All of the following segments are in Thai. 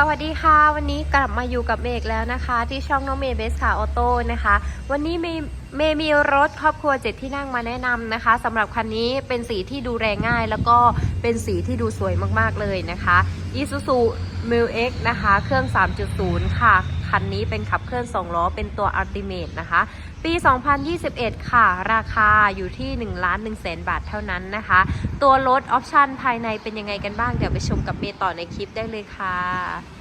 สวัสดีค่ะ วันนี้กลับมาอยู่กับเมกแล้วนะคะ ที่ช่องน้องเมย์เบสค่ะออโต้นะคะ วันนี้เมย์เมย์มีรถครอบครัวเจ็ดที่นั่งมาแนะนำนะคะสำหรับคันนี้เป็นสีที่ดูแรงง่าย แล้วก็เป็นสีที่ดูสวยมากๆเลยนะคะ Isuzu m i l X นะคะ เครื่อง 3.0 ค่ะ คันนี้เป็นขับเคลื่อน2ล้อเป็นตัวอัลติเมทนะคะ ปี 2021 ค่ะ ราคาอยู่ที่ 1 ล้าน1แสนบาทเท่านั้นนะคะ ตัวรถออปชันภายในเป็นยังไงกันบ้าง เดี๋ยวไปชมกับเมย์ต่อในคลิปได้เลยค่ะ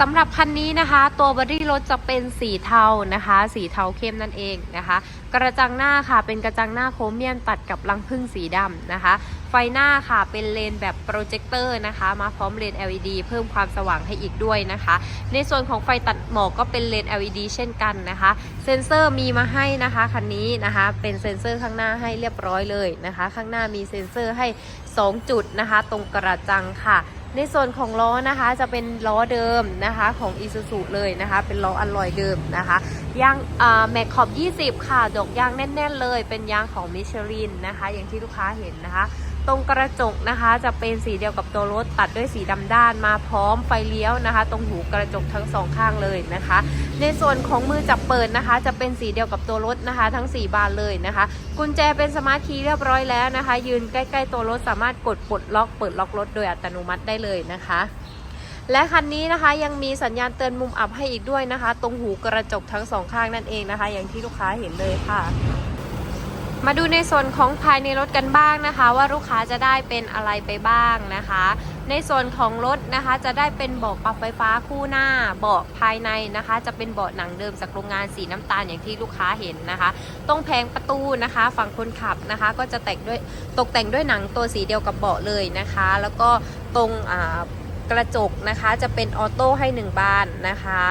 สำหรับคันนี้นะคะ ตัวบอดี้รถจะเป็นสีเทานะคะ สีเทาเข้มนั่นเองนะคะ กระจังหน้าค่ะเป็นกระจังหน้าโครเมียมตัดกับรังพึ่งสีดำนะคะ ไฟหน้าค่ะเป็นเลนแบบโปรเจคเตอร์นะคะ มาพร้อมเลน LED เพิ่มความสว่างให้อีกด้วยนะคะ ในส่วนของไฟตัดหมอกก็เป็นเลน LED เช่นกันนะคะ เซ็นเซอร์มีมาให้นะคะคันนี้นะคะ เป็นเซ็นเซอร์ข้างหน้าให้เรียบร้อยเลยนะคะ ข้างหน้ามีเซ็นเซอร์ให้ 2 จุดนะคะ ตรงกระจังค่ะ ในส่วนของล้อนะคะจะเป็นล้อเดิมนะคะของ Isuzu เลยนะคะ เป็นล้ออัลลอยเดิมนะคะยางแม็กขอบ 20 ค่ะ ดอกยางแน่น ๆ เลย เป็นยางของมิชลินนะคะ อย่างที่ลูกค้าเห็นนะคะ ตรงกระจกนะคะ จะเป็นสีเดียวกับตัวรถตัดด้วยสีดำด้านมาพร้อมไฟเลี้ยวนะคะ ตรงหูกระจกทั้งสองข้างเลยนะคะ ในส่วนของมือจับเปิดนะคะ จะเป็นสีเดียวกับตัวรถนะคะ ทั้ง 4 บานเลยนะคะ กุญแจเป็นสมาร์ทคีย์เรียบร้อยแล้วนะคะ ยืนใกล้ๆตัวรถสามารถกดปลดล็อกเปิดล็อกรถโดยอัตโนมัติได้เลยนะคะและคันนี้นะคะยังมีสัญญาณเตือนมุมอับให้อีกด้วยนะคะ ตรงหูกระจกทั้งสองข้างนั่นเองนะคะ อย่างที่ลูกค้าเห็นเลยค่ะ มาดูในส่วนของภายในรถกันบ้างนะคะ ว่าลูกค้าจะได้เป็นอะไรไปบ้างนะคะ ในส่วนของรถนะคะจะได้เป็นเบาะปรับไฟฟ้าคู่หน้าเบาะภายในนะคะ จะเป็นเบาะหนังเดิมจากโรงงานสีน้ำตาลอย่างที่ลูกค้าเห็นนะคะ ตรงแผงประตูนะคะ ฝั่งคนขับนะคะ ก็จะแต่งด้วยตกแต่งด้วยหนังตัวสีเดียวกับเบาะเลยนะคะ แล้วก็ตรงกระจกนะคะจะเป็นออโต้ให้หนึ่งบานนะคะ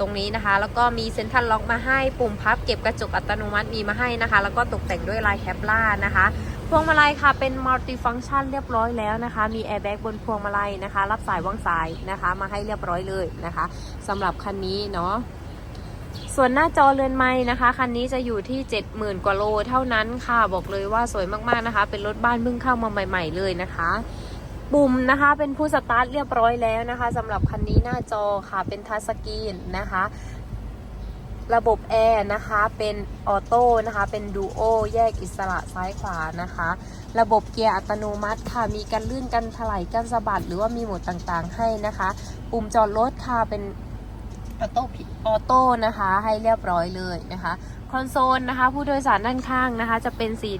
ตรงนี้นะคะ แล้วก็มีเซ็นทรัลล็อกมาให้ปุ่มพับเก็บกระจกอัตโนมัติมีมาให้นะคะ แล้วก็ตกแต่งด้วยลายแคปล่านะคะพวงมาลัยค่ะเป็นมัลติฟัง c t ชันเรียบร้อยแล้วนะคะ มีแอร์แบ็กบนพวงมาลัยนะคะ รับสายวางสายนะคะ มาให้เรียบร้อยเลยนะคะสำหรับคันนี้เนาะส่วนหน้าจอเรือนไม้นะคะ คันนี้จะอยู่ที่ 70,000 กว่าโลเท่านั้นค่ะ บอกเลยว่าสวยมากๆนะคะ เป็นรถบ้านเพิ่งเข้ามาใหม่ ๆ เลยนะคะ ปุ่มนะคะเป็นผู้สตาร์ทเรียบร้อยแล้วนะคะสำหรับคันนี้หน้าจอค่ะเป็นทัชสกรีนนะคะระบบแอร์นะคะเป็นออโต้นะคะเป็นดูโอแยกอิสระซ้ายขวานะคะ ระบบเกียร์อัตโนมัติค่ะมีกันลื่นกันถลายกันสะบัดหรือว่ามีโหมดต่างๆให้นะคะ ปุ่มจอดรถค่ะเป็นออโต้ออโต้นะคะให้เรียบร้อยเลยนะคะ คอนโซลนะคะ ผู้โดยสารด้านข้างนะคะ จะเป็นสี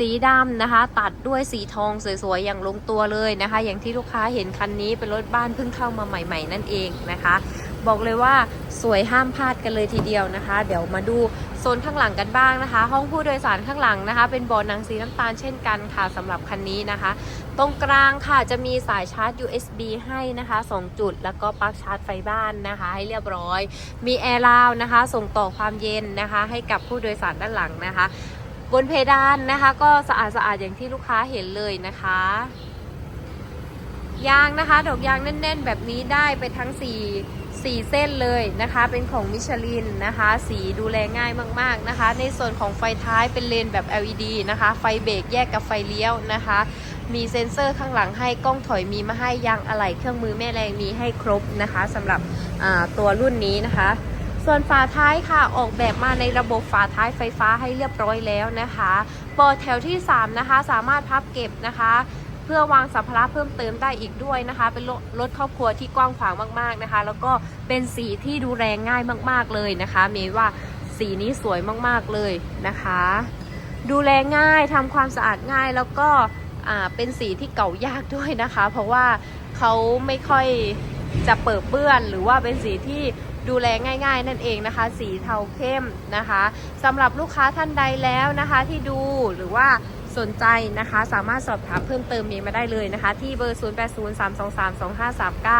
สีดำนะคะ ตัดด้วยสีทองสวยๆ อย่างลงตัวเลยนะคะ อย่างที่ลูกค้าเห็นคันนี้เป็นรถบ้านเพิ่งเข้ามาใหม่ ๆ นั่นเองนะคะ บอกเลยว่าสวยห้ามพลาดกันเลยทีเดียวนะคะ เดี๋ยวมาดูโซนข้างหลังกันบ้างนะคะ ห้องผู้โดยสารข้างหลังนะคะ เป็นบาะหนังสีน้ำตาลเช่นกันค่ะสำหรับคันนี้นะคะ ตรงกลางค่ะจะมีสายชาร์จ USB ให้นะคะ 2 จุด แล้วก็ปลั๊กชาร์จไฟบ้านนะคะ ให้เรียบร้อย มีแอร์ราวนะคะ ส่งต่อความเย็นนะคะ ให้กับผู้โดยสารด้านหลังนะคะ บนเพดานนะคะ ก็สะอาดสะอาดอย่างที่ลูกค้าเห็นเลยนะคะ ยางนะคะ ดอกยางแน่น ๆ แบบนี้ได้ไปทั้ง4 4เส้นเลยนะคะ เป็นของมิชลินนะคะ สีดูแลง่ายมาก ๆนะคะ ในส่วนของไฟท้ายเป็นเลนแบบ LED นะคะ ไฟเบรกแยกกับไฟเลี้ยวนะคะ มีเซ็นเซอร์ข้างหลังให้กล้องถอยมีมาให้ยางอะไหล่เครื่องมือแม่แรงมีให้ครบนะคะสำหรับตัวรุ่นนี้นะคะ ส่วนฝาท้ายค่ะออกแบบมาในระบบฝาท้ายไฟฟ้าให้เรียบร้อยแล้วนะคะปอแถวที่ 3 นะคะ สามารถพับเก็บนะคะ เพื่อวางสัมภาระเพิ่มเติมได้อีกด้วยนะคะ เป็นรถรถครอบครัวที่กว้างขวางมากๆนะคะ แล้วก็เป็นสีที่ดูแรงง่ายมาก ๆเลยนะคะ เมย์ว่าสีนี้สวยมากๆเลยนะคะ ดูแลง่ายทำความสะอาดง่ายแล้วก็เป็นสีที่เก่ายากด้วยนะคะ เพราะว่าเขาไม่ค่อยจะเปิดเปื้อน หรือว่าเป็นสีที่ ดูแลง่าย ๆ นั่นเองนะคะ สีเทาเข้มนะคะสำหรับลูกค้าท่านใดแล้วนะคะที่ดูหรือว่าสนใจนะคะ สามารถสอบถามเพิ่มเติมมีมาได้เลยนะคะ ที่เบอร์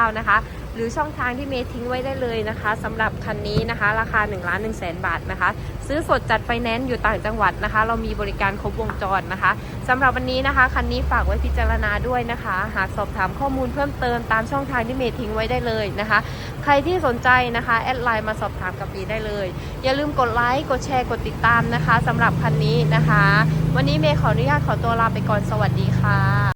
0803232539 นะคะ รือช่องทางที่เมทิ้งไว้ได้เลยนะคะสำหรับคันนี้นะคะ ราคา1ล้าน1แสนบาทนะคะ ซื้อสดจัดไฟแนนซ์อยู่ต่างจังหวัดนะคะ เรามีบริการครบวงจรนะคะสำหรับวันนี้นะคะคันนี้ฝากไว้พิจารณาด้วยนะคะ หากสอบถามข้อมูลเพิ่มเติมตามช่องทางที่เมทิ้งไว้ได้เลยนะคะ ใครที่สนใจนะคะแอดไลน์มาสอบถามกับเมย์ได้เลย อย่าลืมกดไลค์กดแชร์กดติดตามนะคะสำหรับคันนี้นะคะ วันนี้เมย์ขออนุญาตขอตัวลาไปก่อนสวัสดีค่ะ